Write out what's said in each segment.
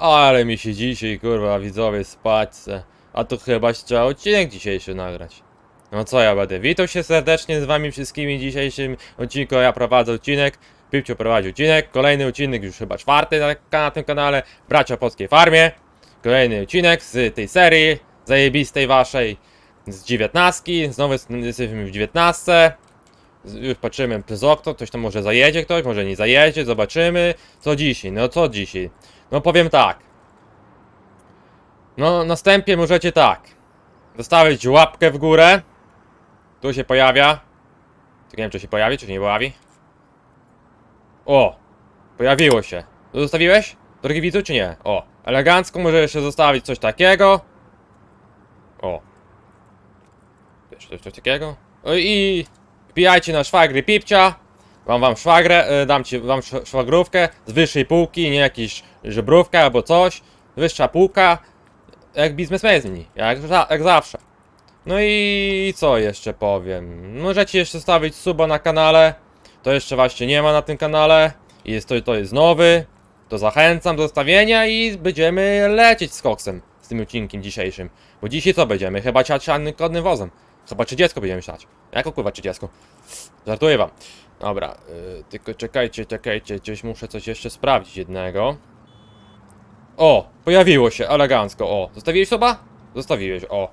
Ale mi się dzisiaj, kurwa, widzowie, spać se. A tu chyba trzeba odcinek dzisiejszy nagrać. No co ja będę? Witam się serdecznie z wami wszystkimi w dzisiejszym odcinku. Ja prowadzę odcinek. Pipcio prowadzi odcinek. Kolejny odcinek, już chyba czwarty na, na tym kanale. Bracia Polskiej Farmie. Kolejny odcinek z tej serii zajebistej waszej. Z dziewiętnastki. Znowu jest- jesteśmy w dziewiętnastce. Już patrzymy przez okno, ktoś tam może zajedzie, ktoś może nie zajedzie, zobaczymy. Co dzisiaj? No co dzisiaj? No powiem tak. No następnie możecie tak. Zostawić łapkę w górę. Tu się pojawia. Nie wiem czy się pojawi, czy się nie pojawi. O! Pojawiło się. To Zostawiłeś? Drogi widzu, czy nie? O! Elegancko może jeszcze zostawić coś takiego. O! Jeszcze coś takiego. O, I wbijajcie na szwagry Pipcia. Mam wam szwagrę, e, dam ci wam sz- szwagrówkę z wyższej półki, nie jakiś żebrówka albo coś. Wyższa półka, jak biznesmeni, jak, jak zawsze. No i co jeszcze powiem? Możecie jeszcze stawić suba na kanale. To jeszcze właśnie nie ma na tym kanale. Jest to, to jest nowy. To zachęcam do zostawienia i będziemy lecieć z koksem z tym odcinkiem dzisiejszym. Bo dzisiaj co będziemy? Chyba ciacianym kodnym wozem. Chyba 30 będziemy siać. Jako kurwa 30? Żartuję wam. Dobra, yy, tylko czekajcie, czekajcie, coś muszę coś jeszcze sprawdzić jednego. O, pojawiło się, elegancko, o. Zostawiłeś soba? Zostawiłeś, o.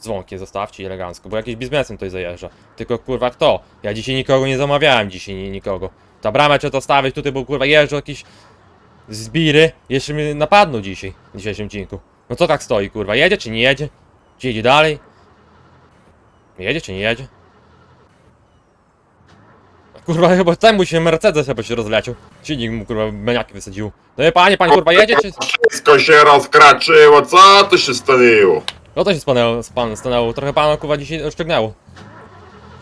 Dzwonkie zostawcie elegancko, bo jakiś biznesem tutaj zajeżdża. Tylko kurwa kto? Ja dzisiaj nikogo nie zamawiałem, dzisiaj ni- nikogo. Ta brama trzeba to stawić tutaj, bo kurwa jeżdżą jakieś zbiry. Jeszcze mnie napadną dzisiaj, w dzisiejszym odcinku. No co tak stoi, kurwa? Jedzie czy nie jedzie? Czy jedzie dalej? Jedzie czy nie jedzie? Kurwa, chyba temu się Mercedes chyba się rozleciał. Silnik mu kurwa meniaki wysadził. No i panie, pan kurwa jedzie czy... Wszystko się rozkraczyło, co tu się staniło? No to się stanęło, pan stanęło. Trochę pana kurwa dzisiaj rozciągnęło.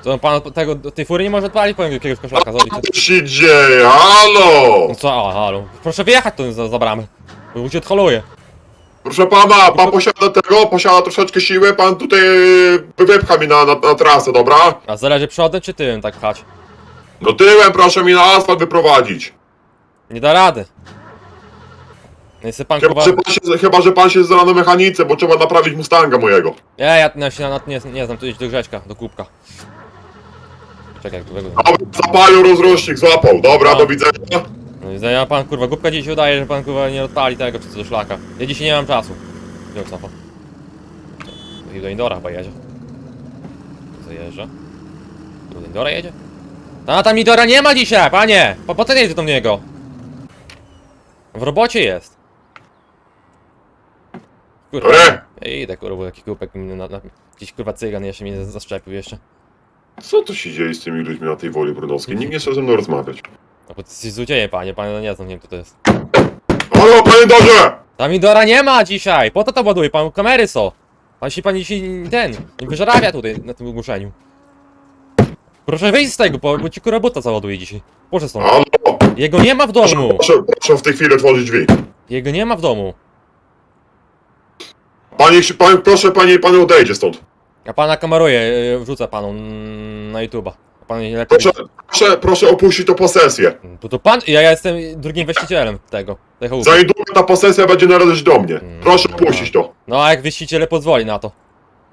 To pan tego, tej fury nie może odpalić po jakiegoś koszlaka zrobić. Co tu się dzieje? Halo! No co, a, halo. Proszę wyjechać tu za, za bramę. Bo się odholuje. Proszę pana, pan posiada tego, posiada troszeczkę siły, pan tutaj wypcha mi na, na, na trasę, dobra? A zależy przodem czy tyłem tak pchać? No tyłem proszę mi na asfalt wyprowadzić. Nie da rady. No i se pan Chyba, że pan się, chyba, że pan się zna na mechanice, bo trzeba naprawić Mustanga mojego. Nie, ja na się na, nie, nie znam, tu iść do Grześka, do kubka. Czekaj, jak to wygląda. Dobra, zapalił rozrusznik, złapał. Dobra, No. do widzenia. No i ja pan kurwa, głupka dziś udaje, że pan kurwa nie odpali tego czy co do szlaka. Ja dzisiaj nie mam czasu. On cofa? I do Indora chyba jedzie. Zajeżdża. Do Indora jedzie? A tam Indora nie ma dzisiaj, panie! Po, po co nie jedzie do niego? W robocie jest. Kurwa. Dobre. Ja idę kurwa, jakiś głupek mi na, na, jakiś kurwa cygan jeszcze mnie zaszczepił jeszcze. Co tu się dzieje z tymi ludźmi na tej woli brunowskiej? Nikt nie chce ze mną rozmawiać. No bo ty jesteś złodziejem, panie, panie nie znam, nie wiem kto to jest. Halo, panie Dorze! Tam Indora nie ma dzisiaj! Po to to ładuje, pan kamery są! Pan się pan dzisiaj ten, nie wyżerawia tutaj na tym ogłoszeniu. Proszę wyjść z tego, bo, bo ci buta załaduje dzisiaj. Proszę stąd. Halo! Jego nie ma w domu! Proszę, proszę w tej chwili otworzyć drzwi. Jego nie ma w domu. Panie, pan, proszę panie, pan odejdzie stąd. Ja pana kameruję, yy, wrzucę panu mm, na YouTube'a. Pan lepiej. Proszę, proszę, proszę opuścić tą posesję. To, to pan, ja, ja jestem drugim właścicielem tego, tej chałupy. Za niedługo ta posesja będzie należeć do mnie. Mm, Proszę opuścić to. No a jak właściciele pozwoli na to.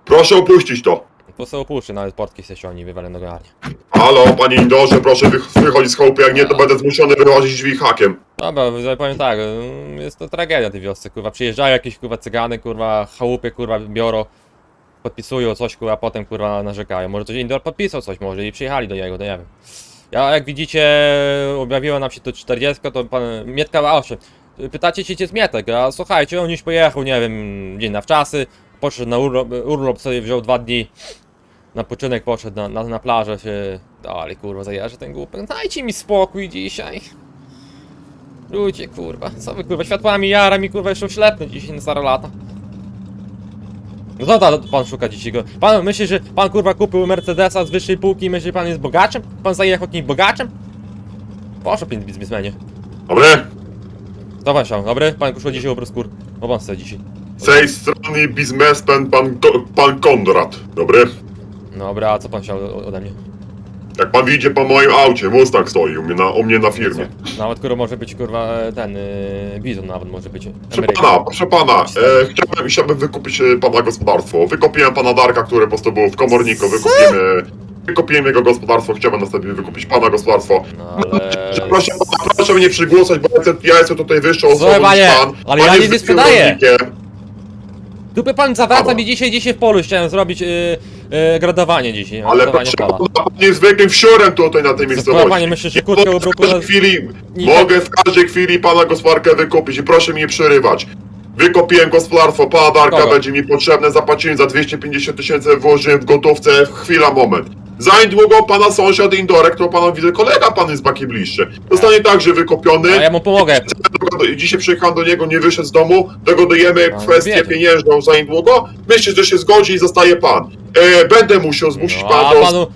Proszę opuścić to. To sobie opuszczę, nawet portki się oni wywalę do garnie. Halo, panie Indorze, proszę wych- wychodzić z chałupy, jak nie, to będę zmuszony wychodzić drzwi hakiem. Dobra, ja powiem tak, mm, jest to tragedia tej wiosce, kurwa, przyjeżdżają jakieś kurwa cygany, kurwa, chałupy, kurwa, biorą, podpisują coś, kurwa, potem, kurwa, narzekają. Może ktoś indoor podpisał coś, może i przyjechali do niego, to nie wiem. Ja, jak widzicie, objawiło nam się to 40, to pan Mietka, a owszem, pytacie się, gdzie jest Mietek, a słuchajcie, on już pojechał, nie wiem, dzień na wczasy, poszedł na urlop, urlop sobie wziął dwa dni, na poczynek poszedł na, na, na plażę się, dalej, kurwa, zajeżdża ten głupek, dajcie mi spokój dzisiaj. Ludzie, kurwa, co wy kurwa, światłami jara mi kurwa jeszcze ślepnąć dzisiaj na stare lata. No to, pan szuka dzieci go. Pan myśli, że pan kurwa kupił Mercedesa z wyższej półki i myśli, że pan jest bogaczem? Pan zajechał kimś bogaczem? Proszę pan biznesmenie. Dobry? Pan chciał, dobry? Pan kuszło dzisiaj obraz kur. O pan chce dzisiaj. Z tej strony biznesmen pan, Ko- pan Konrad. Dobry? Dobra, a co pan chciał ode mnie? Jak pan widzi po moim aucie, Mustang stoi u mnie na, u mnie na firmie. Nawet kurwa może być kurwa ten yy, bizon nawet może być. Proszę pana, proszę pana, e, chciałbym, chciałbym wykupić e, pana gospodarstwo. Wykopiłem pana Darka, który po prostu był w komorniku, wykupimy... Wykopiłem jego gospodarstwo, chciałbym następnie wykupić pana gospodarstwo. No ale... Proszę pana, proszę mnie przygłosać, bo ja jestem, ja jestem tutaj wyższą osobą Słuchaj, panie, niż pan. ale ja jest nic nie sprzedaję. rolnikiem. Dupy pan zawraca Dobra. mi dzisiaj, dzisiaj w polu chciałem zrobić yy, yy, gradowanie dzisiaj. Ale gradowanie proszę pola. jest wsiorem tutaj na tej miejscowości. panie, myślę, że mogę ubrał, w każdej chwili, nie- mogę w każdej chwili pana gospodarkę wykupić i proszę mi nie przerywać. Wykopiłem gospodarstwo, pana Darka będzie mi potrzebne, zapłaciłem za 250 tysięcy, włożyłem w gotówce, w chwila, moment. Za niedługo pana sąsiad Indorek, to pana widzę, kolega pan jest baki bliższy. Zostanie także wykopiony. A ja mu pomogę. Dogad- Dzisiaj przyjechałem do niego, nie wyszedł z domu, dogadujemy No, kwestię wiedzie. pieniężną za niedługo. Myślę, że się zgodzi i zostaje pan. E, będę musiał zmusić No, pana do... panu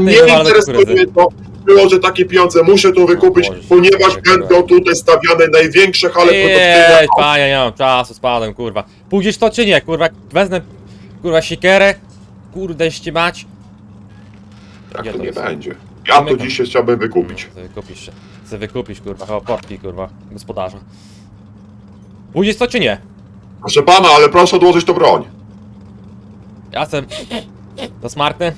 i nie interesuje to, było, że takie pieniądze muszę tu wykupić, Boże, ponieważ kurwa. będą tutaj stawiane największe hale produkcyjne. Panie, nie mam czasu, spadłem, kurwa. Pójdziesz to czy nie, kurwa? Wezmę, kurwa, sikierę, kurde, ściemać. Gdzie to to nie jest? będzie? Ja to Zamykam. dzisiaj chciałbym wykupić. Wykupić się. Chcę wykupić, kurwa, chyba portki, kurwa, gospodarza. Pójdziesz to czy nie? Proszę pana, ale proszę odłożyć to broń. Ja chcę... To smartne.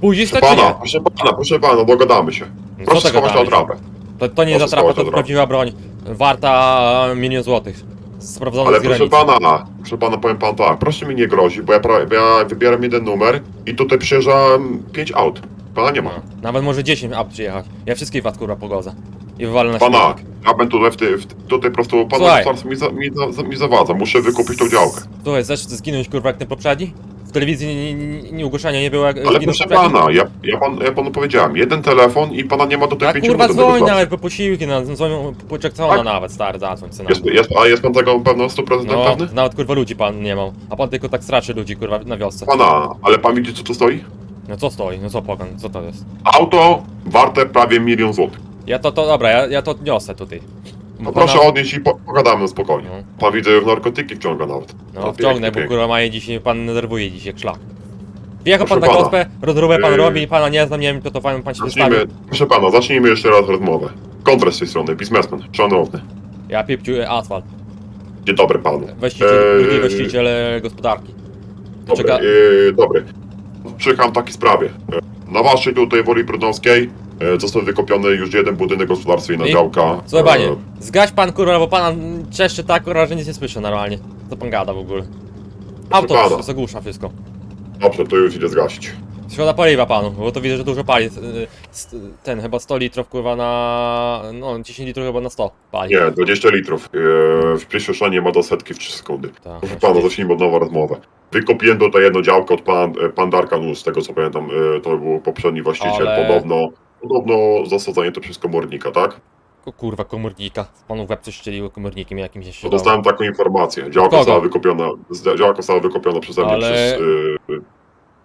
Pójdziesz to Proszę czy pana, nie? proszę pana, proszę pana, dogadamy się. Proszę tego schować dałeś? atrapę. To, to nie Proszę zatrapa, schować to od razu. prawdziwa broń. Warta milion złotych. Sprawdzona Ale z proszę granicy. pana, proszę pana, powiem pan tak, proszę mi nie grozi, bo ja, pra- bo ja wybieram jeden numer i tutaj przyjeżdża mm, pięć aut. Pana nie ma. No, nawet może 10 aut przyjechać. Ja wszystkich was kurwa pogodzę. I wywalę na Pana, śmietnik. ja bym tutaj, w ty, w, tutaj po prostu pana Słuchaj. gospodarstwo mi, za, mi, za, mi zawadza, muszę wykupić tą działkę. Słuchaj, chcesz zginąć kurwa jak ten poprzedni? W telewizji nie, nie, ogłoszenia nie było jak Ale zginął proszę poprzedni? pana, ja, ja, pan, ja panu powiedziałem, jeden telefon i pana nie ma do tej Tak pięciu kurwa minut do dzwoń negocjacji. nawet po posiłki, na, dzwoń po Jacksona Tak? nawet, stary, zadzwoń syna. Jest, jest, a jest pan tego pewno 100% No, pewny? nawet kurwa ludzi pan nie ma. A pan tylko tak straszy ludzi kurwa na wiosce. Pana, ale pan widzi co tu stoi? No co stoi? No co pogan? Co to jest? Auto warte prawie milion złotych. Ja to, to dobra, ja, ja to niosę tutaj. No Pana- proszę odnieść i po, pogadamy spokojnie. No. Pan widzę w narkotyki wciąga nawet. No wciągnę, bo pięknie. kurwa maje dzisiaj, pan nerwuje dzisiaj jak szlak. Wjechał pan Proszę na pana. gospę, rozróbę pan Yy. robi, pana nie znam, nie wiem kto to pan, pan się wystawił. Zacznijmy, proszę pana, zacznijmy jeszcze raz rozmowę. Kontrast z tej strony, biznesmen, szanowny. Ja pipciu e, asfalt. Dzień dobry panu. Właściciel, drugi właściciel e, gospodarki. Dobry, Czeka- e, dobry. Przyjechałem w takiej sprawie. E, Na waszej tutaj Woli Brudnowskiej e, został wykopiony już jeden budynek gospodarstwa i I? działka. Słuchaj E, panie, zgaś pan kurwa, bo pana czeszczy tak kurwa, że nic nie słyszę normalnie. Co pan gada w ogóle? Auto zagłusza wszystko. Dobrze, to już idę zgasić. Szkoda paliwa panu, bo to widzę, że dużo pali. Y, Ten chyba 100 litrów kurwa na... no 10 litrów chyba na 100 pali. Nie, 20 litrów. E, w przyspieszenie ma do setki w 3 sekundy. Tak, Proszę właśnie. pana, zacznijmy od nową rozmowę. Wykopiłem tutaj jedno działko od pan, e, pan Darka, no z tego co pamiętam, e, to był poprzedni właściciel. Ale- Podobno, podobno został to przez komornika, tak? O kurwa, komórnika. Panu w łeb coś strzeliło komórnikiem jakimś jeszcze. To dostałem taką informację. Działka Kogo? została wykopiona, z- działka została wykopiona przeze mnie Ale- przez... Y,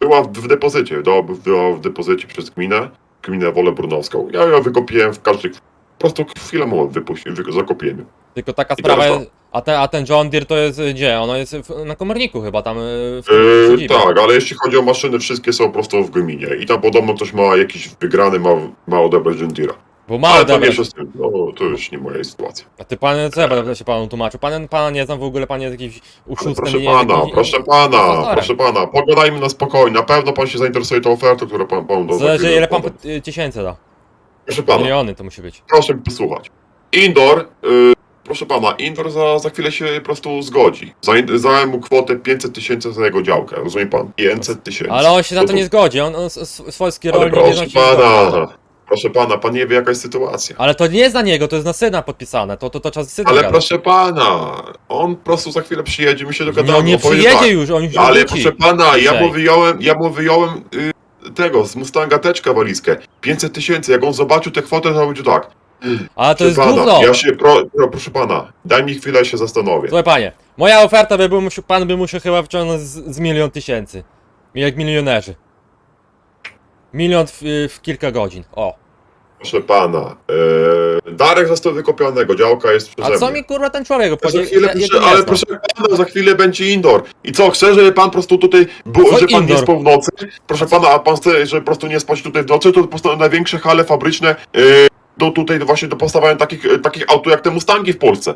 była w, depozycie, była, była w depozycie przez gminę, gminę Wolę Brunowską. Ja ją wykopiłem w każdej... Po prostu chwilę moment wypuściłem, wy, zakopiłem ją. Tylko taka teraz sprawa jest, a ten, a ten John Deere to jest gdzie? Ono jest w, na komorniku chyba tam y, w, w Yy, tak, ale jeśli chodzi o maszyny, wszystkie są po prostu w gminie. I tam podobno ktoś ma jakiś wygrany, ma, ma odebrać John Deere'a. Bo ma Ale to odebrać. mniejsza z tym, no to już nie moja sytuacja. A ty pan, co ja będę się panu tłumaczył? Pan, pana nie znam w ogóle, pan jest jakiś Ale proszę nie pana, proszę pana, proszę pana, pogadajmy na spokojnie. Na pewno pan się zainteresuje tą ofertą, którą pan pan do Zależy ile pan y, tysięcy da. Proszę pana, Miliony to musi być. proszę mi posłuchać. Indoor, y, proszę pana, Indoor za, za chwilę się po prostu zgodzi. Za- Dałem mu kwotę 500 tysięcy za jego działkę, rozumie pan? 500 tysięcy. Ale on się na to to- nie zgodzi, on, on s- s- swojski Ale rolnik nie proszę pana, proszę pana, pan nie wie jaka jest sytuacja. Ale to nie jest na niego, to jest na syna podpisane, to, to, to z synem Ale gadać. proszę pana, on po prostu za chwilę przyjedzie, my się Nie, dogadamy. on nie opowie przyjedzie tak. już, on już Ale wróci. proszę pana, ja Dzisiaj. mu wyjąłem, ja mu wyjąłem y, tego, z Mustanga teczkę walizkę. 500 tysięcy, jak on zobaczył tę kwotę, to będzie tak. Ale to Proszę jest pana, gówno. ja się, pro, pro, proszę pana, daj mi chwilę, się zastanowię. Słuchaj panie, moja oferta by był, musiał- pan by musiał chyba wciągnąć z, z milion tysięcy. Jak milionerzy. Milion w, w kilka godzin, o. Proszę pana, e, Darek został wykopionego, działka jest przeze A co mnie. mi kurwa ten człowiek Za obchodzi? chwilę, Ja- ja proszę, nie ale znam. proszę pana, za chwilę będzie indoor. I co, chce, żeby pan po prostu tutaj, był, Co że pan indoor? nie spał w nocy? Proszę pana, a pan chce, żeby po prostu nie spać tutaj w nocy, to po prostu największe hale fabryczne e, do tutaj właśnie do postawiania takich, takich aut jak te Mustangi w Polsce.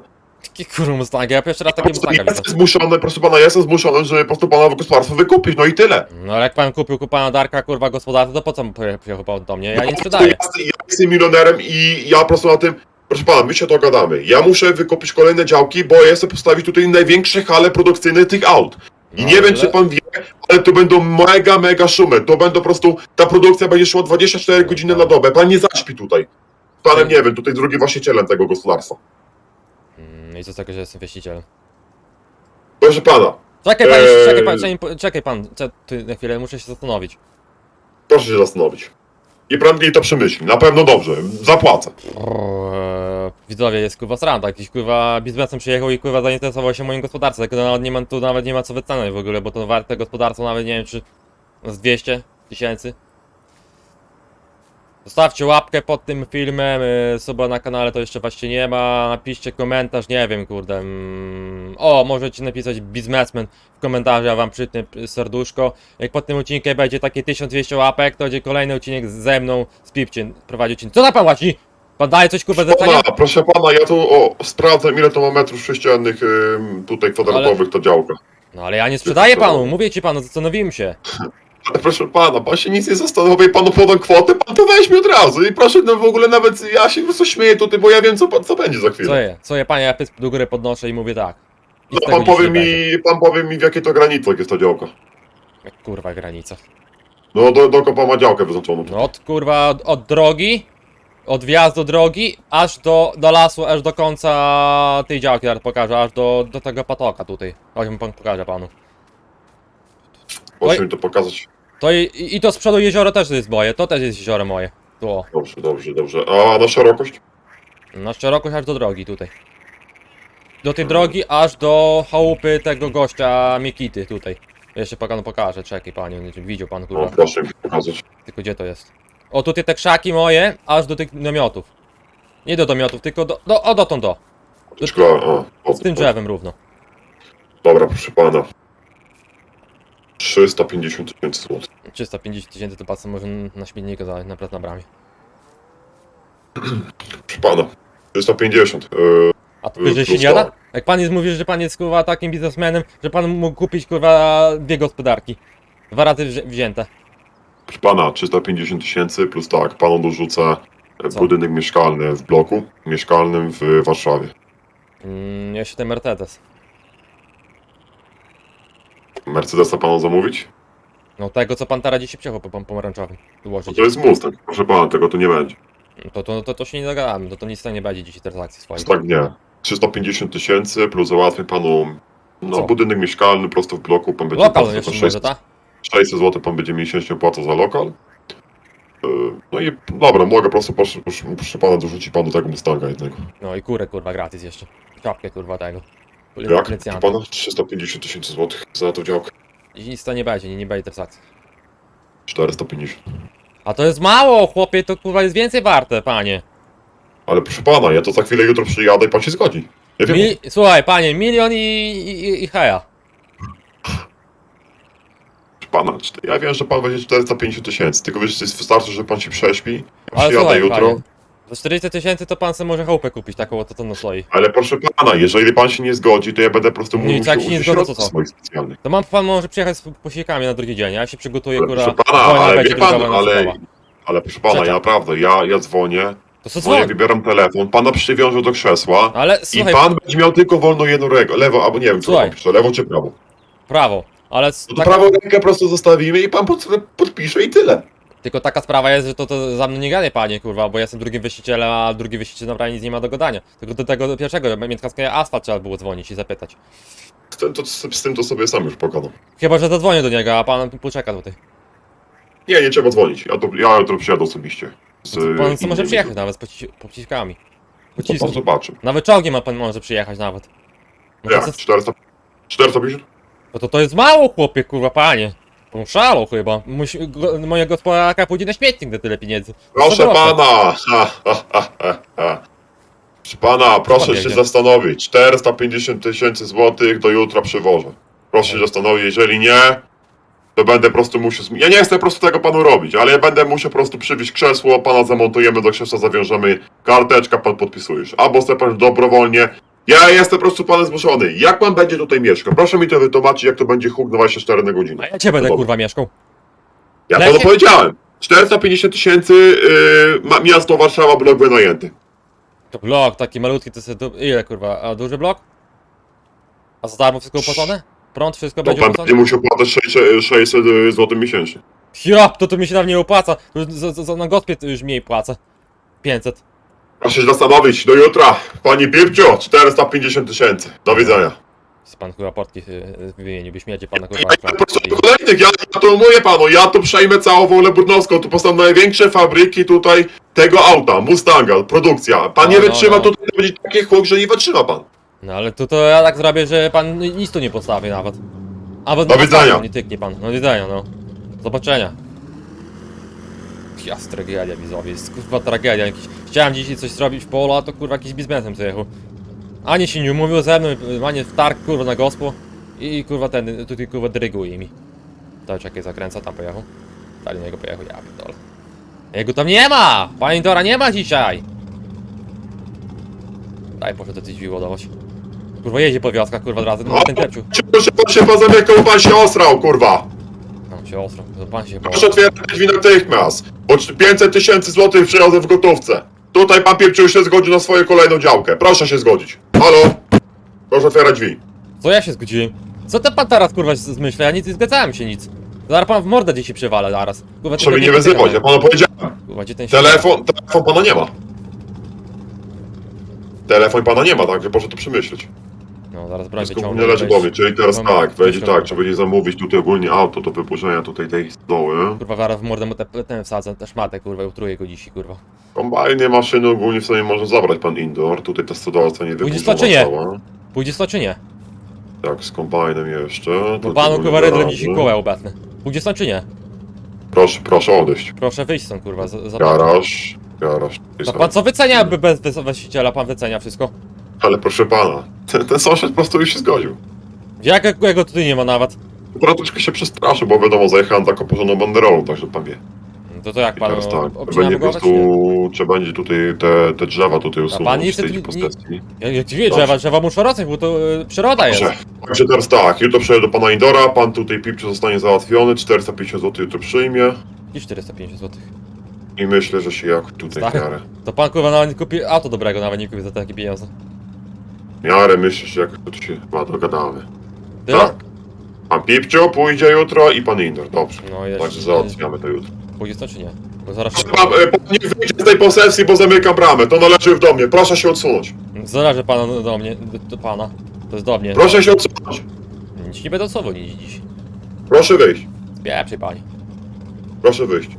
Jakie kurwa Mustangi? Ja pierwszy raz Po prostu Mustanga ja widzę. jestem zmuszony, proszę pana, jestem zmuszony, żeby po prostu pana gospodarstwo wykupić, no i tyle. No ale jak pan kupił ku pana Darka kurwa gospodarstwo, to po co mu poje- przyjechał pan do mnie? Ja nie prostu sprzedaję. Ja, ja jestem milionerem i ja po prostu na tym, proszę pana, my się dogadamy. Ja muszę wykupić kolejne działki, bo ja chcę postawić tutaj największe hale produkcyjne tych aut. I No, nie wiem, ale- czy pan wie, ale to będą mega, mega szumy. To będą po prostu, ta produkcja będzie szła 24 godziny na dobę. Pan nie zaśpi tutaj. Z Panem nie wiem, tutaj drugim właścicielem tego gospodarstwa. Mm, I co z tego, że jestem właścicielem? Proszę pana, Czekaj pan, Eee. czekaj pan, czekaj, czekaj pan, cze- ty, na chwilę, muszę się zastanowić. proszę się zastanowić. I prędzej to przemyśli. Na pewno dobrze. Zapłacę. Eee, widzowie, jest kurwa sranda, jakiś kurwa biznesem przyjechał i kurwa zainteresował się moim gospodarstwem, tylko nawet nie ma, tu nawet nie ma co wyceniać w ogóle, bo to warte gospodarstwo nawet nie wiem czy z 200 tysięcy. Zostawcie łapkę pod tym filmem, yy, suba na kanale to jeszcze właśnie nie ma, napiszcie komentarz, nie wiem kurde. Mm, o, możecie napisać biznesmen w komentarzu, ja wam przytnę y, serduszko. Jak pod tym odcinkiem będzie takie 1200 łapek, to będzie kolejny odcinek ze mną, z Pipciem, prowadzi odcinek. Co na pan łaci? Pan daje coś kurwa zlecenia? Pana, proszę pana, ja tu o, sprawdzę, ile to ma metrów sześciennych ym, tutaj kwadratowych to działka. No ale ja nie sprzedaję panu, mówię ci panu, zastanowiłem się. Ale proszę pana, pan się nic nie zastanowi, panu podam kwotę, pan to weźmie od razu i proszę, no w ogóle nawet ja się po prostu śmieję tutaj, bo ja wiem co, pan- co będzie za chwilę. Co je? Co je panie, ja pysk do góry podnoszę i mówię tak. I No tego pan nic powie nie będzie. mi, pan powie mi w jakiej to granicach jest ta działka. Jak kurwa granica. No do, do kopa ma działkę wyznaczoną. No od kurwa, od, od drogi, od wjazdu drogi, aż do, do lasu, aż do końca tej działki, teraz pokażę, aż do, do tego patoka tutaj. Chodź mi pan pokażę panu. Proszę Oj. mi to pokazać. To i, i, to z przodu jezioro też jest moje, to też jest jezioro moje. Tu o. Dobrze, dobrze, dobrze. A na szerokość? Na szerokość aż do drogi tutaj. Do tej drogi aż do chałupy tego gościa Mikity tutaj. Jeszcze panu pokażę, czekaj panie, nie wiem, widział pan No, kurwa. proszę mi pokazać. Tylko gdzie to jest? O tutaj te krzaki moje, aż do tych namiotów. Nie do namiotów, tylko do, do o dotąd do. Do, Szkla, a, o, z tym o. drzewem równo. Dobra, proszę pana. 350 tysięcy złotych. 350 tysięcy to patrzę może na śmietniku za na na bramie. Proszę pana. 350. Yy, A to że się nie da? Jak pan jest mówi, że pan jest kurwa takim biznesmenem, że pan mógł kupić kurwa dwie gospodarki. Dwa razy wzię- wzięte. proszę pana, 350 tysięcy plus tak, panu dorzucę e, Co? budynek mieszkalny w bloku mieszkalnym w Warszawie. Mm, ja się ten Mercedes. Mercedesa panu zamówić? No tego co pan teraz dzisiaj przyjechał po pan pomarańczowym. Ułożyć. To jest Mustang. Proszę pana, tego tu nie będzie. To, to, to, to się nie dogadamy, to, to nic tego nie będzie dzisiaj transakcji swojej. Tak nie. 350 tysięcy plus załatwię panu no, Co? budynek mieszkalny prosto w bloku. Pan będzie Lokal płacił jeszcze za może, 600, tak? 600 zł pan będzie miesięcznie płacał za lokal. Yy, No i dobra, mogę po prostu, proszę, proszę, proszę pana, dorzucić panu tego Mustanga jednego. No i kurę kurwa gratis jeszcze. Czapkę kurwa tego. Jak? Proszę pana? 350 tysięcy złotych za tą działkę. I nic to nie będzie, nie, nie będzie transakcji. 450. A to jest mało, chłopie, to kurwa jest więcej warte, panie. Ale proszę pana, ja to za chwilę jutro przyjadę i pan się zgodzi. Nie wiem. Mi, słuchaj, panie, milion i, i, i heja. Proszę pana, czty- ja wiem, że pan będzie 450 tysięcy, tylko wiesz, to jest wystarczy, że pan się prześpi. Ja Ale przyjadę słuchaj, jutro. panie, za 400 tysięcy to pan sobie może chałupę kupić, taką to na stoi. Ale proszę pana, jeżeli pan się nie zgodzi, to ja będę po prostu Nie, mówił jak się nie użyć zgodzę, to środków co? swoich specjalnych. To mam, pan może przyjechać z posiłkami na drugi dzień, a ja się przygotuję, Ale kurwa, proszę pana, wojna ale będzie wie pan, wojna ale, światowa. ale proszę pana, ja naprawdę, ja, ja dzwonię, To co dzwonię, wybieram telefon, pana przywiążę do krzesła Ale i słuchaj, pan będzie miał tylko wolną jedną rękę, lewo, albo nie wiem, co Słuchaj. pan pisze, lewo czy prawo. prawo, ale s- No to tak, prawą rękę po prostu zostawimy i pan pod, podpisze i tyle. Tylko taka sprawa jest, że to, to za mną nie gadaj, panie, kurwa, bo ja jestem drugim wyścicielem, a drugi wyściciel naprawdę nic nie ma do gadania. Tylko do tego do pierwszego, Międzykaskiego asfalt trzeba było dzwonić i zapytać. Z tym, to, z tym to sobie sam już pogadam. Chyba, że zadzwonię do niego, a pan poczeka tutaj. Nie, nie trzeba dzwonić, ja, to, ja jutro przyjadę osobiście. Z Pan co może przyjechać nawet z poci- pociskami. To pan Pociski. zobaczy. Nawet czołgiem ma pan może przyjechać nawet. No Jak? co- 400, 450? no to to jest mało chłopie, kurwa, panie. On szalał chyba. Musi, go, moja gospodarka pójdzie na śmietnik za tyle pieniędzy. Proszę pana! Ha, ha, ha, ha, ha. Proszę pana, proszę pan się jedzie? zastanowić. 450 tysięcy złotych do jutra przywożę. Proszę się zastanowić, jeżeli nie, to będę po prostu musiał... Ja nie chcę po prostu tego panu robić, ale ja będę musiał po prostu przywieźć krzesło, pana zamontujemy do krzesła, zawiążemy karteczka, pan podpisujesz. Albo chce pan dobrowolnie. Ja jestem po prostu panem zmuszony. Jak pan będzie tutaj mieszkał? Proszę mi to wytłumaczyć, jak to będzie huk na 24 na godzinę. A ja cię będę Dobra. kurwa mieszkał. Ja Lepiej- panu powiedziałem. 450 tysięcy yy, ma- miasto Warszawa blok wynajęty. To blok taki malutki, to jest. Ile kurwa? A duży blok? A za darmo wszystko opłacone? Prąd wszystko To będzie pan opłacone? będzie musiał płacić 600, 600 zł miesięcznie. Ja, to to mi się nawet nie opłaca. To za, za, za, na gospie to już mniej płacę. 500. Proszę się zastanowić, do jutra. Pani Pipcio, 450 tysięcy. Do widzenia. Z pan kurwa portki y, y, wymienił, byś miecie pana kurwa. Ja po prostu do kolejnych, ja, ja to mówię panu, ja tu przejmę całą wolę budnowską, tu powstaną największe fabryki tutaj tego auta, Mustanga, produkcja. Pan nie No, no, wytrzyma, no. tutaj to będzie taki chłop, że nie wytrzyma pan. No ale to, to ja tak zrobię, że pan nic tu nie postawi nawet. Do widzenia. Nie tyknie pan. Do widzenia, no. Zobaczenia. Jas, tragedia widzowie, jest kurwa tragedia jakiś. Chciałem dzisiaj coś zrobić w polu, a to kurwa jakiś biznesem zajechał. Ani się nie umówił ze mną, ani w targ kurwa na gospo. I, kurwa ten, tutaj kurwa dyryguje mi. To czekaj, zakręca, tam pojechał. Dalej niego pojechał, ja pierdolę. Jego tam nie ma! Pani Dora nie ma dzisiaj! Daj, poszedł te drzwi ładować. Kurwa jedzie po wioskach, kurwa od razu, no ten klepciu. Proszę pan się pan zamykał, pan się osrał, kurwa. Tam się ostro, to pan się Proszę otwierać drzwi natychmiast, bo 500 tysięcy złotych przyjadę w gotówce. Tutaj pan Pipciu się zgodził na swoją kolejną działkę. Proszę się zgodzić. Halo? Proszę otwierać drzwi. Co ja się zgodziłem? Co ten pan teraz kurwa zmyśla? Ja nic nie zgadzałem się nic. Zaraz pan w mordę dzieci przywalę zaraz. Kurwa, Proszę mnie nie tylko wyzywać, ja panu powiedziałem. Kurwa, gdzie ten Telefon, telefon pana nie ma. Telefon pana nie ma, także proszę to przemyśleć. No zaraz Wszystko leży weź- głowie, czyli teraz tak, wyciągnę. tak, trzeba będzie zamówić tutaj ogólnie auto do wyburzenia tutaj tej stoły. Kurwa, zaraz w mordę mu te, ten wsadzę, te szmatę, kurwa, i utruję go dzisiaj, kurwa. Kombajnie, maszyny ogólnie w sobie może zabrać pan indoor, tutaj ta stodoła zostanie Pójdzie wyburzona sto czy nie? cała. Pójdzie sto czy nie? Tak, z kombajnem jeszcze. Bo to panu ogólnie kurwa rydlem garaże. dzisiaj kołę obetnę. Pójdzie stąd czy nie? Proszę, proszę odejść. Proszę wyjść stąd, kurwa, za, za Garaż, garaż. A pan co wycenia by bez, bez właściciela? Pan wycenia wszystko? Ale proszę pana, ten, ten sąsiad po prostu już się zgodził. Jakiego tutaj nie ma nawet? Akurat troszkę się przestraszył, bo wiadomo, zajechałem taką porządną banderolą, także pan wie. To to jak I pan teraz tak, będzie po głowę, czy nie? prostu, trzeba będzie tutaj te, te drzewa tutaj pan usunąć z chce tej nie- posesji. Ja, jak ci wie, drzewa, drzewa muszą rosnąć, bo to y, przyroda jest. Dobrze, także teraz tak, jutro przyjedę do pana Indora, pan tutaj Pipciu zostanie załatwiony, 450 zł jutro przyjmie I 450 zł. i myślę, że się jak tutaj Stary. miarę, To pan kurwa nawet nie kupi auto dobrego, nawet nie kupi za takie pieniądze. Miarę myślę, że jak to się chyba dogadamy. Tak. Pan Pipciu pójdzie jutro i pan Indor, dobrze. No jeszcze. Także załatwiamy to jutro. Pójdzie stąd czy nie? Bo zaraz się... Pan, e, pan nie wyjdzie z tej posesji, bo zamykam bramę, to należy w mnie, proszę się odsunąć. Zależy pana do, do mnie, do, do pana. To jest do mnie. Proszę się odsunąć. Nic nie będę odsuwał nic dziś. Proszę wyjść, Spieprzej pani. proszę wyjść.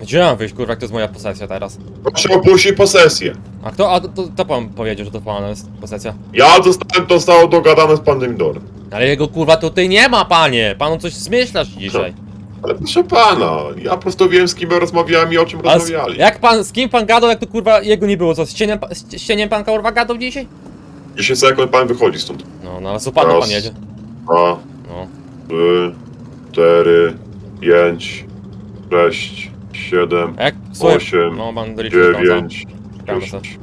Gdzie mam wyjść, kurwa, jak to jest moja posesja teraz? Proszę opuścić posesję. A kto, a to, to, to pan powiedział, że to pana jest posesja? Ja zostałem, to zostało dogadane z panem Indorem. Ale jego kurwa tutaj nie ma, panie! Panu coś zmyślasz dzisiaj. Ale proszę pana, ja po prostu wiem z kim rozmawiałem i o czym A z, rozmawiali. jak pan, z kim pan gadał, jak to kurwa jego nie było? Co, z cieniem, pa- z cieniem pan kurwa gadał dzisiaj? 10 sekund pan wychodzi stąd. No, no, ale z upadną pan Raz. jedzie. Dwa, No. trzy, cztery, pięć, sześć, siedem, A jak, słuchaj, Osiem, no pan doliczył dziewięć, Czekamy dziesięć.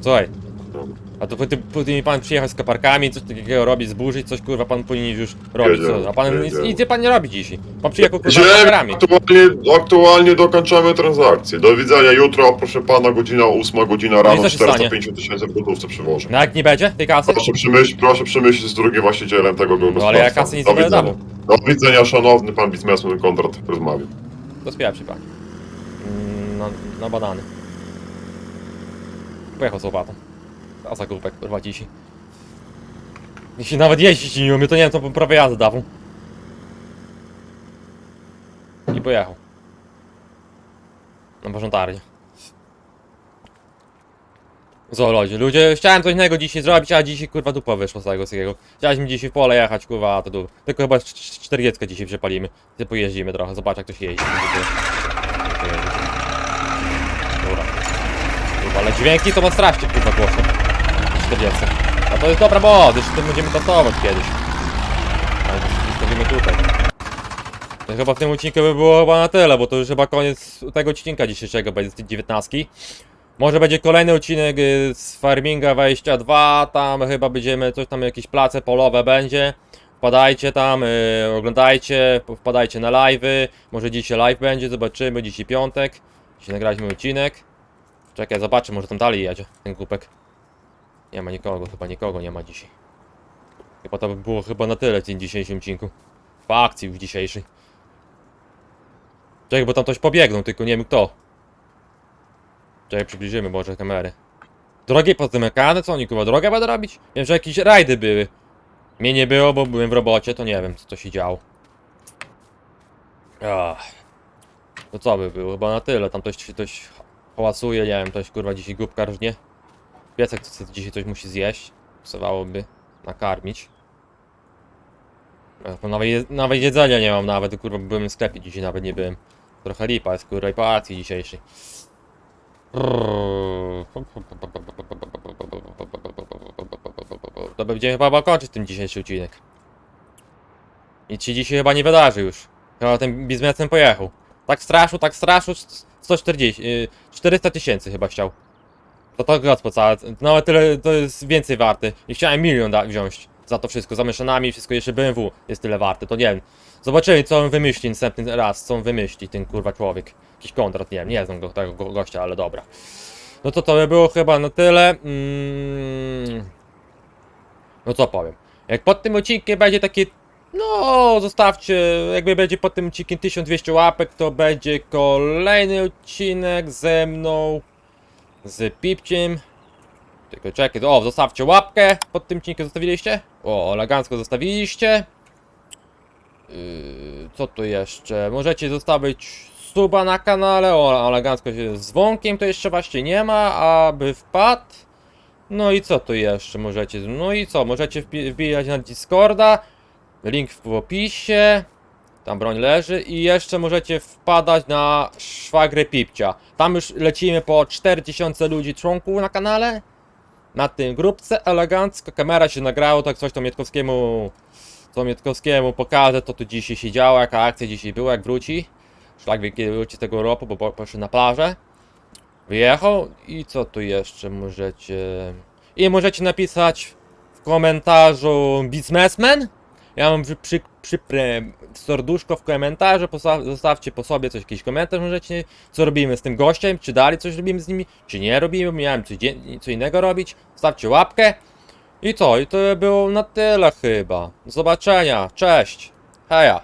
Słuchaj, Dobra. a to później, później pan przyjechał z koparkami, coś takiego robić, zburzyć, coś kurwa pan powinien już robić, Wiedziałem, co? A pan nic, wiedziałem. nic nie pan nie robi dzisiaj. Pan przyjechał kurwa z Źle, aktualnie, aktualnie dokończamy transakcję. Do widzenia jutro, proszę pana, godzina 8, godzina No i rano, się stanie? 450 tysięcy w gotówce przywożę. No jak nie będzie tej kasy? Proszę przemyśleć, proszę przemyśleć z drugim właścicielem tego No ale gospodarstwa. ja kasy nic Do nie będę widzenia. dawał. Do widzenia, szanowny pan biznesmen, kontrakt rozmawiał. To spieprzy pan. Na, na banany. Pojechał z łopatą. A zakupek, kurwa dzisiaj. Jeśli nawet jeździć nie umie, to nie wiem, co bym prawie jazdy dawał. I pojechał. Na porządtarnię. Zoologii. Ludzie, chciałem coś innego dzisiaj zrobić, a dzisiaj kurwa dupa wyszła z tego wszystkiego. Chcieliśmy dzisiaj w pole jechać, kurwa, a to du. Tylko chyba 40 dzisiaj przepalimy. Ty pojeździmy trochę, zobacz jak to się jeździ. Dobra. Kurwa, ale dźwięki to ma strasznie kurwa głośno. 40. A to jest dobra moc, jeszcze to będziemy testować kiedyś. Ale to zostawimy tutaj. To chyba w tym odcinku by było chyba na tyle, bo to już chyba koniec tego odcinka dzisiejszego, będzie z tej 19. Może będzie kolejny odcinek y, z Farminga 22, tam chyba będziemy, coś tam jakieś place polowe będzie. Wpadajcie tam, y, oglądajcie, wpadajcie na live'y, może dzisiaj live będzie, zobaczymy, dzisiaj piątek. Dzisiaj nagraliśmy odcinek. Czekaj, zobaczę, może tam dalej jedzie ten kupek. Nie ma nikogo, chyba nikogo nie ma dzisiaj. Chyba to by było chyba na tyle w tym dzisiejszym odcinku. W akcji już dzisiejszej. Czekaj, bo tam ktoś pobiegną, tylko nie wiem kto. Czekaj, przybliżymy może kamery. Drogie pozamykane? Co oni kurwa drogę będą robić? Wiem, że jakieś rajdy były. Mnie nie było, bo byłem w robocie, to nie wiem co to się działo. Ach. To co by było? Chyba na tyle. Tam ktoś, ktoś hałasuje, nie wiem, ktoś kurwa dzisiaj głupka różnie. Piesek to dzisiaj coś musi zjeść. Pasowałoby nakarmić. Nawet, nawet jedzenia nie mam nawet, kurwa byłem w sklepie dzisiaj, nawet nie byłem. Trochę lipa jest kurwa i po akcji dzisiejszej. To będziemy chyba kończyć ten dzisiejszy odcinek. Nic się dzisiaj chyba nie wydarzy już. Chyba ten biznesem pojechał. Tak straszył, tak straszył, 140, yy, 400 tysięcy chyba chciał. To to gospod całe, nawet tyle, to jest więcej warty. I chciałem milion da- wziąć za to wszystko, za maszynami, wszystko jeszcze BMW jest tyle warte, to nie wiem. Zobaczymy co on wymyśli następny raz, co on wymyśli, ten kurwa człowiek. Jakiś kontrat, nie wiem, nie znam go, tego go, gościa, ale dobra. No to to by było chyba na tyle. Mm. No co powiem. Jak pod tym odcinkiem będzie takie. No, zostawcie. Jakby będzie pod tym odcinkiem 1200 łapek, to będzie kolejny odcinek ze mną. Z Pipciem. Tylko czekaj, o, zostawcie łapkę pod tym odcinkiem, zostawiliście? O, elegancko zostawiliście. Yy, co tu jeszcze? Możecie zostawić suba na kanale, o, elegancko się z dzwonkiem to jeszcze właśnie nie ma, aby wpadł. No i co tu jeszcze możecie? No i co? Możecie wbijać na Discorda. Link w opisie. Tam broń leży. I jeszcze możecie wpadać na szwagrę Pipcia. Tam już lecimy po 4000 ludzi członków na kanale. Na tym grupce elegancko. Kamera się nagrało, tak coś to Mietkowskiemu. Co pokażę, to tu dzisiaj się działo, jaka akcja dzisiaj była, jak wróci. Szlak wróci tego roku, bo po- poszedł na plażę. Wyjechał i co tu jeszcze możecie... I możecie napisać w komentarzu Biznesmen. Ja mam przy, przy, przy w komentarzu, zostawcie po sobie coś, jakiś komentarz możecie, co robimy z tym gościem, czy dalej coś robimy z nimi, czy nie robimy, miałem dzie- co innego robić, stawcie łapkę. I co, i to było na tyle chyba. Do zobaczenia, cześć, heja.